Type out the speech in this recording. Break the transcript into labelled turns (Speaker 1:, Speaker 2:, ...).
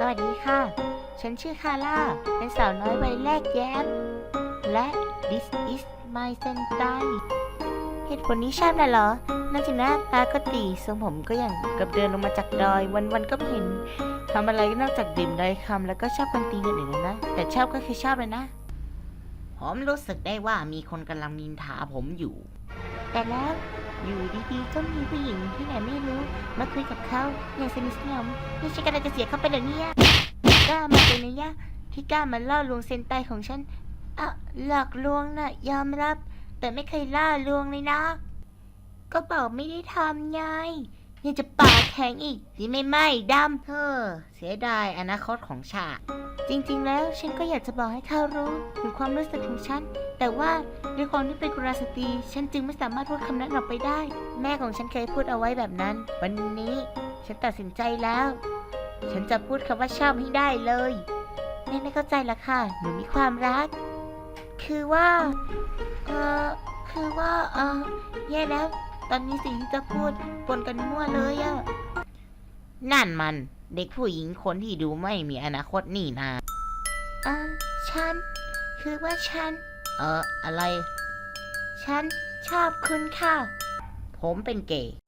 Speaker 1: สวัสดีค่ะ ฉันชื่อคาร่า เป็นสาวน้อยวัยแรกแย้ม และ this is my sentai เหตุผลนี้ชอบนะเหรอน่าจะหน้าตาก็ตีทรงผมก็อย่างกับเดินลงมาจากดอย วันๆก็ไม่เห็นทำอะไรนอกจากดื่มดอยคำแล้วก็ชอบคนตีกันอื่นนะ แต่ชอบก็คือชอบเลยนะ ผมรู้สึกได้ว่ามีคนกำลังนินทาผมอยู่ แต่แล้วอยู่ดีๆก็มีผู้หญิงที่ไหนไม่รู้ มาคุยกับเขาอย่างสนิทสนมนี่ฉันกำลังจะเสียเขาไปแล้วเนี่ยกล้ามาเป็นนะยะที่กล้ามาล่อลวงเซนไตของฉันอะหลอกลวงนะ่ะยอมรับ แต่ไม่เคยล่อลวงเลยนะ ก็บอกไม่ได้ทำไง ยังจะปากแข็งอีกดีไม่ไหม่ดำเธอ เสียดายอนาคตของชาติจริงๆ แล้วฉันก็อยากจะบอกให้เขารู้ถึงความรู้สึกของฉัน แต่ว่าด้วยความที่เป็นกุลสตรี ฉันจึงไม่สามารถพูดคำนั้นออกไปได้ แม่ของฉันเคยพูดเอาไว้แบบนั้น วันนี้ฉันตัดสินใจแล้ว ฉันจะพูดคำว่าชอบให้ได้เลย แม่ไม่เข้าใจละค่ะหนูมีความรัก คือว่า เออคือว่า เออแย่แล้ว ตอนนี้สิ่งที่จะพูดปนกันมั่วเลยอะนั่นมัน เด็กผู้หญิงคนที่ดูไม่มีอนาคตนี่นาเออฉัน คือว่าฉัน เออ อะไร ฉันชอบคุณค่ะ ผมเป็นเกย์
Speaker 2: โอ้